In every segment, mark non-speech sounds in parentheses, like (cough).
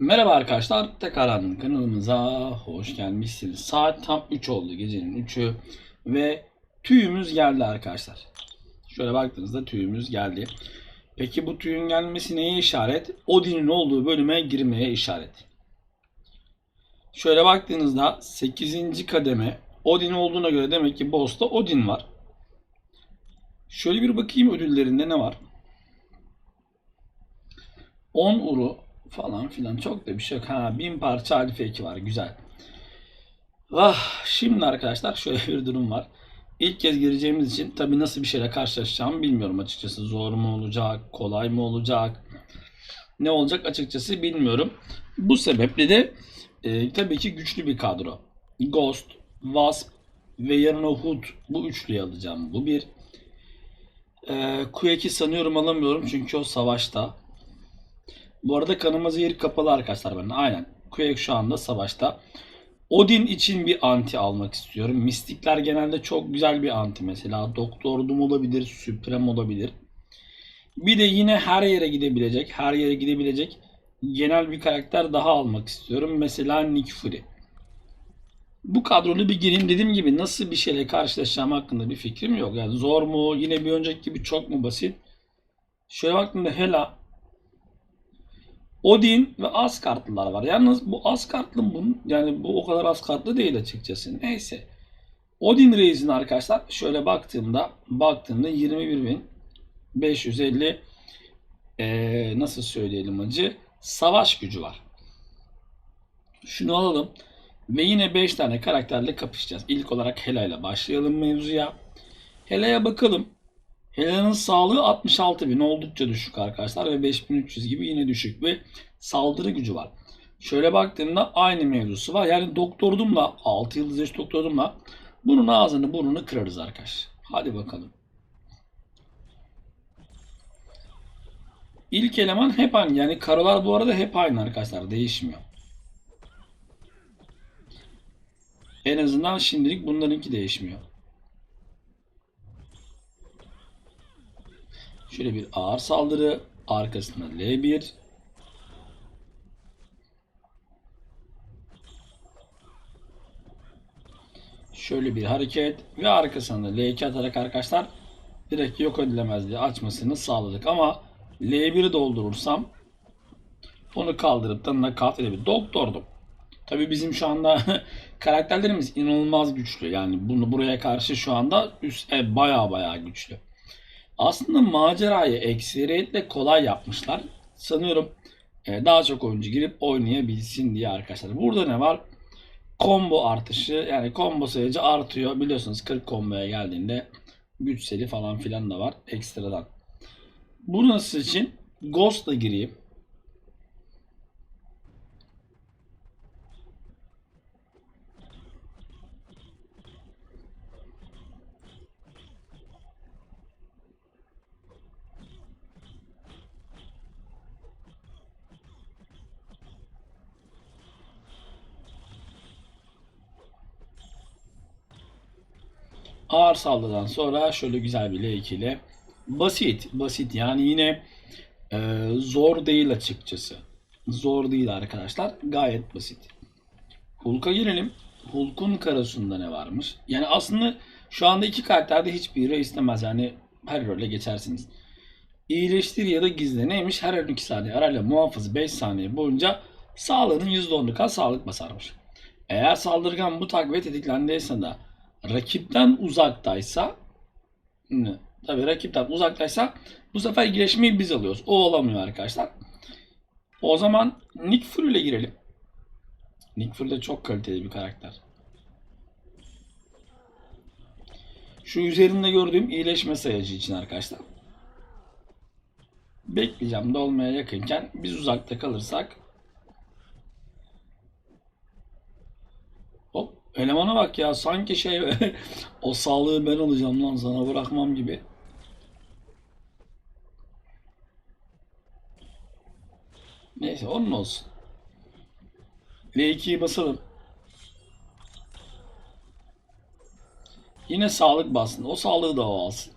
Merhaba arkadaşlar, tekrardan kanalımıza hoş gelmişsiniz. Saat tam 3 oldu, gecenin 3'ü ve tüyümüz geldi arkadaşlar. Şöyle baktığınızda tüyümüz geldi. Peki bu tüyün gelmesi neye işaret? Odin'in olduğu bölüme girmeye işaret. Şöyle baktığınızda 8. kademe Odin olduğuna göre demek ki boss'ta Odin var. Şöyle bir bakayım ödüllerinde ne var? 10 uru falan filan çok da bir şey yok. Ha 1000 parça alfa eki var güzel. Ah şimdi arkadaşlar şöyle bir durum var. İlk kez gireceğimiz için tabi nasıl bir şeyle karşılaşacağımı bilmiyorum açıkçası. Zor mu olacak, kolay mı olacak, ne olacak açıkçası bilmiyorum. Bu sebeple de e, tabii ki güçlü bir kadro. Ghost, Wasp ve yanına Hood bu üçlüyü alacağım. Bu bir. E, Quake'i sanıyorum alamıyorum çünkü o savaşta. Bu arada kanıma zehir kapalı arkadaşlar ben. Aynen. Quake şu anda savaşta. Odin için bir anti almak istiyorum. Mistikler genelde çok güzel bir anti mesela. Doktor Doom olabilir, Supreme olabilir. Bir de yine her yere gidebilecek, her yere gidebilecek genel bir karakter daha almak istiyorum. Mesela Nick Fury. Bu kadrolu bir gireyim dediğim gibi nasıl bir şeyle karşılaşacağım hakkında bir fikrim yok. Yani zor mu, yine bir önceki gibi çok mu basit? Şöyle baktığımda Hela Odin ve Asgardlılar var. Yalnız bu Asgardlı bunun yani bu o kadar Asgardlı değil açıkçası. Neyse. Odin Reis'in arkadaşlar şöyle baktığımda baktığımda 21.550 ee, nasıl söyleyelim acı savaş gücü var. Şunu alalım ve yine 5 tane karakterle kapışacağız. İlk olarak Hela ile başlayalım mevzuya. Hela'ya bakalım. Hela'nın sağlığı 66.000 oldukça düşük arkadaşlar ve 5300 gibi yine düşük ve saldırı gücü var. Şöyle baktığımda aynı mevzusu var. Yani doktordumla 6 yıldız yaş doktordumla bunun ağzını burnunu kırarız arkadaş. Hadi bakalım. İlk eleman hep aynı. Yani karalar bu arada hep aynı arkadaşlar. Değişmiyor. En azından şimdilik bunlarınki değişmiyor. Şöyle bir ağır saldırı. Arkasında L1. Şöyle bir hareket ve arkasında L2 atarak arkadaşlar direkt yok edilemez açmasını sağladık. Ama L1'i doldurursam onu kaldırıp da edebilir. Doktordum. Tabi bizim şu anda (laughs) karakterlerimiz inanılmaz güçlü. Yani bunu buraya karşı şu anda üst e, baya baya güçlü. Aslında macerayı ekseriyetle kolay yapmışlar. Sanıyorum e, daha çok oyuncu girip oynayabilsin diye arkadaşlar. Burada ne var? Combo artışı yani combo sayıcı artıyor. Biliyorsunuz 40 komboya geldiğinde güç seli falan filan da var ekstradan. Burası için Ghost'la gireyim. Ağır saldırıdan sonra şöyle güzel bir L2 ile basit basit yani yine e, zor değil açıkçası. Zor değil arkadaşlar. Gayet basit. Hulk'a gelelim. Hulk'un karasında ne varmış? Yani aslında şu anda iki karakterde hiçbiri istemez. Yani her role geçersiniz. İyileştir ya da gizle neymiş? Her 12 saniye arayla muhafız 5 saniye boyunca sağlığının %10'unu kal sağlık basarmış. Eğer saldırgan bu takviye tetiklendiyse de rakipten uzaktaysa tabi rakipten uzaktaysa bu sefer iyileşmeyi biz alıyoruz. O olamıyor arkadaşlar. O zaman Nick Fury ile girelim. Nick Fury de çok kaliteli bir karakter. Şu üzerinde gördüğüm iyileşme sayacı için arkadaşlar. Bekleyeceğim dolmaya yakınken biz uzakta kalırsak elemana bak ya sanki şey (laughs) o sağlığı ben alacağım lan sana bırakmam gibi. Neyse onun olsun. L2'yi basalım. Yine sağlık bassın. O sağlığı da o alsın.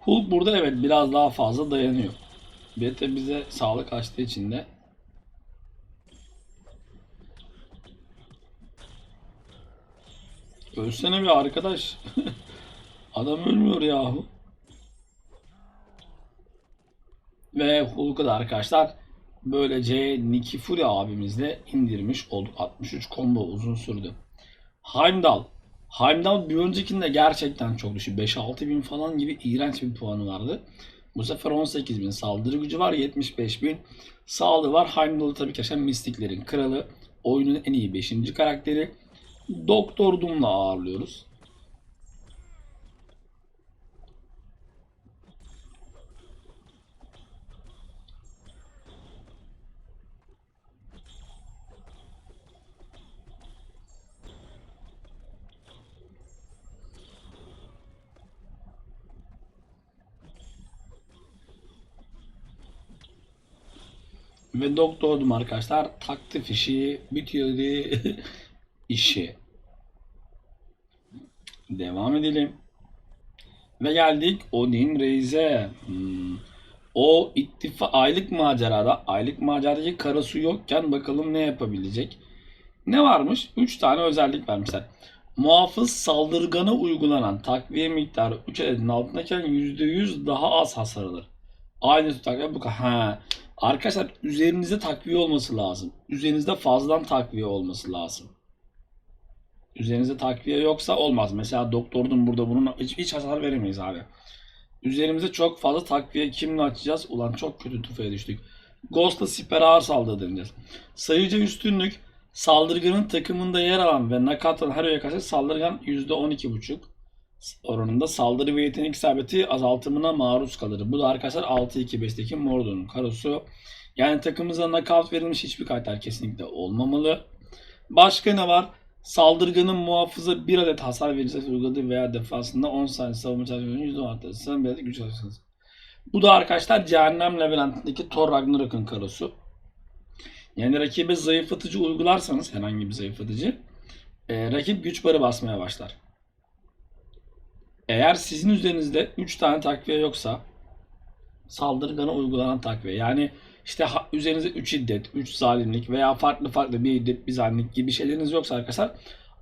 Hulk burada evet biraz daha fazla dayanıyor. De bize sağlık açtığı için de Ölsene bir arkadaş. (laughs) Adam ölmüyor yahu. Ve Hulk'u da arkadaşlar böylece Nicky Fury abimizle indirmiş olduk. 63 combo uzun sürdü. Heimdall. Heimdall bir öncekinde gerçekten çok düşük. 5-6 bin falan gibi iğrenç bir puanı vardı. Bu sefer 18 bin saldırı gücü var. 75 bin sağlığı var. Heimdall tabii ki mistiklerin kralı. Oyunun en iyi 5. karakteri. Doktor Doom'la ağırlıyoruz. Ve Doktor Doom arkadaşlar taktı fişi bitiyordu (laughs) işi. Devam edelim. Ve geldik Odin Reis'e. Hmm. O ittifa aylık macerada, aylık maceradaki karası yokken bakalım ne yapabilecek. Ne varmış? 3 tane özellik vermişler. Muhafız saldırgana uygulanan takviye miktarı 3 adetin altındayken %100 daha az hasar alır. Aynı tutakla bu ha. Arkadaşlar üzerinizde takviye olması lazım. Üzerinizde fazladan takviye olması lazım. Üzerinizde takviye yoksa olmaz. Mesela doktordum burada bunun hiç, hiç hasar veremeyiz abi. Üzerimize çok fazla takviye kimle açacağız? Ulan çok kötü tufaya düştük. Ghost'la siper ağır saldırı deneyeceğiz. Sayıca üstünlük saldırganın takımında yer alan ve knockout'tan her öğe karşı saldırgan %12.5 oranında saldırı ve yetenek isabeti azaltımına maruz kalır. Bu da arkadaşlar 6-2-5'teki Mordo'nun karosu. Yani takımımıza knockout verilmiş hiçbir karakter kesinlikle olmamalı. Başka ne var? Saldırganın muhafızı bir adet hasar verirse uyguladığı veya defasında 10 saniye savunma çalışmalarının %10 artırırsa bir güç alırsınız. Bu da arkadaşlar Cehennem Labirentindeki Thor Ragnarok'un karosu. Yani rakibe zayıflatıcı uygularsanız herhangi bir zayıflatıcı e, rakip güç barı basmaya başlar. Eğer sizin üzerinizde 3 tane takviye yoksa saldırgana uygulanan takviye yani işte ha, üzerinizde 3 iddet, 3 zalimlik veya farklı farklı bir iddet, bir zalimlik gibi şeyleriniz yoksa arkadaşlar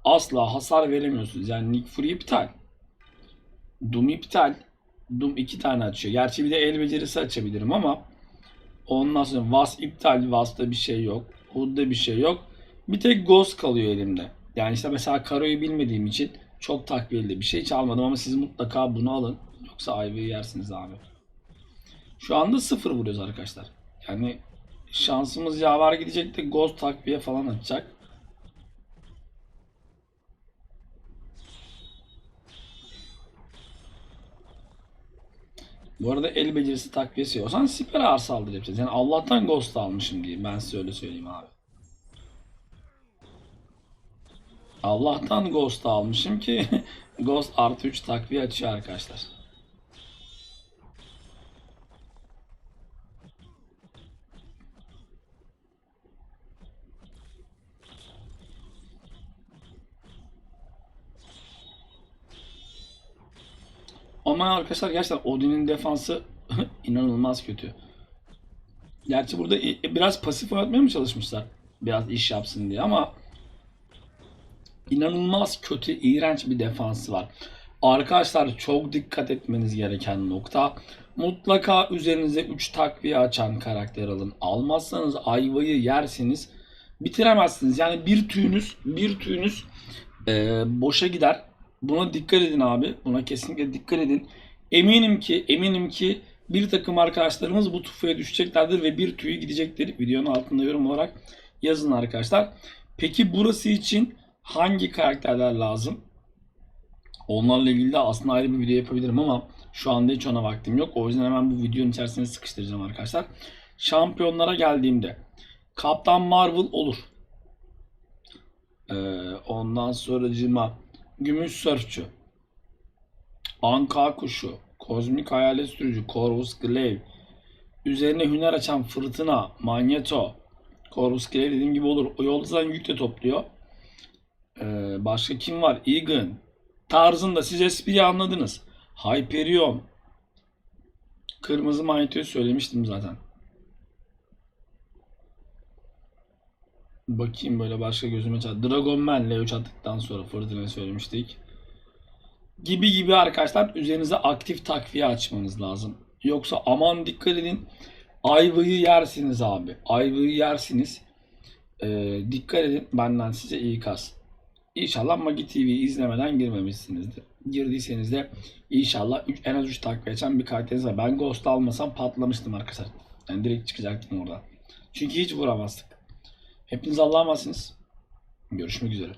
asla hasar veremiyorsunuz. Yani Nick Fury iptal. Doom iptal. Doom 2 tane açıyor. Gerçi bir de el becerisi açabilirim ama ondan sonra Was iptal. Was'ta bir şey yok. Hood'da bir şey yok. Bir tek Ghost kalıyor elimde. Yani işte mesela Karo'yu bilmediğim için çok takviyeli bir şey çalmadım ama siz mutlaka bunu alın. Yoksa ayvayı yersiniz abi. Şu anda sıfır vuruyoruz arkadaşlar. Yani şansımız yaver gidecek de Ghost takviye falan atacak. Bu arada el becerisi takviyesi olsan siper ağır saldırı yapacağız. Yani Allah'tan Ghost almışım diye ben size öyle söyleyeyim abi. Allah'tan Ghost almışım ki (laughs) Ghost artı 3 takviye açıyor arkadaşlar. Ama arkadaşlar gerçekten Odin'in defansı (laughs) inanılmaz kötü. Gerçi burada biraz pasif oynatmaya mı çalışmışlar? Biraz iş yapsın diye ama inanılmaz kötü, iğrenç bir defansı var. Arkadaşlar çok dikkat etmeniz gereken nokta mutlaka üzerinize 3 takviye açan karakter alın. Almazsanız ayvayı yersiniz. Bitiremezsiniz. Yani bir tüyünüz, bir tüyünüz e, boşa gider. Buna dikkat edin abi. Buna kesinlikle dikkat edin. Eminim ki, eminim ki bir takım arkadaşlarımız bu tufaya düşeceklerdir ve bir tüyü gidecektir. Videonun altında yorum olarak yazın arkadaşlar. Peki burası için hangi karakterler lazım? Onlarla ilgili de aslında ayrı bir video yapabilirim ama şu anda hiç ona vaktim yok. O yüzden hemen bu videonun içerisine sıkıştıracağım arkadaşlar. Şampiyonlara geldiğimde Kaptan Marvel olur. Ee, ondan sonracıma Gümüş Sörfçü Anka Kuşu Kozmik Hayalet Sürücü Corvus Glaive Üzerine hüner açan Fırtına Magneto Corvus Glaive dediğim gibi olur. O yolda zaten yük de topluyor. Ee, başka kim var? Egan. Tarzında siz espriyi anladınız. Hyperion. kırmızı manitoyu söylemiştim zaten. Bakayım böyle başka gözüme çarptı. Dragon Man L3 attıktan sonra fırtına söylemiştik. Gibi gibi arkadaşlar üzerinize aktif takviye açmanız lazım. Yoksa aman dikkat edin. Ayvayı yersiniz abi. Ayvayı yersiniz. Ee, dikkat edin. Benden size iyi kas. İnşallah Magi TV'yi izlemeden girmemişsinizdir. Girdiyseniz de inşallah üç- en az 3 takviye açan bir karakteriniz var. Ben Ghost almasam patlamıştım arkadaşlar. Yani direkt çıkacaktım orada. Çünkü hiç vuramazdık. Hepiniz Allah'a emanetsiniz. Görüşmek üzere.